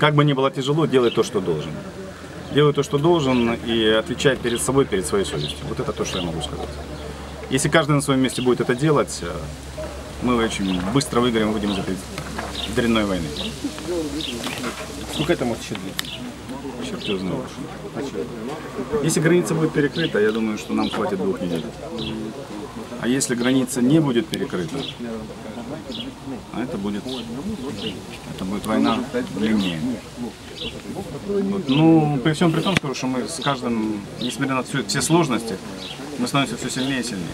как бы ни было тяжело, делай то, что должен. Делай то, что должен, и отвечай перед собой, перед своей совестью. Вот это то, что я могу сказать. Если каждый на своем месте будет это делать, э, мы очень быстро выиграем и выйдем из этой дрянной войны. Сколько это может еще длиться? Черт его знает. Если граница будет перекрыта, я думаю, что нам хватит двух недель. А если граница не будет перекрыта, а это будет, это будет война длиннее. Вот. Ну, при всем при том, скажу, что мы с каждым, несмотря на всю- все сложности, мы становимся все сильнее и сильнее.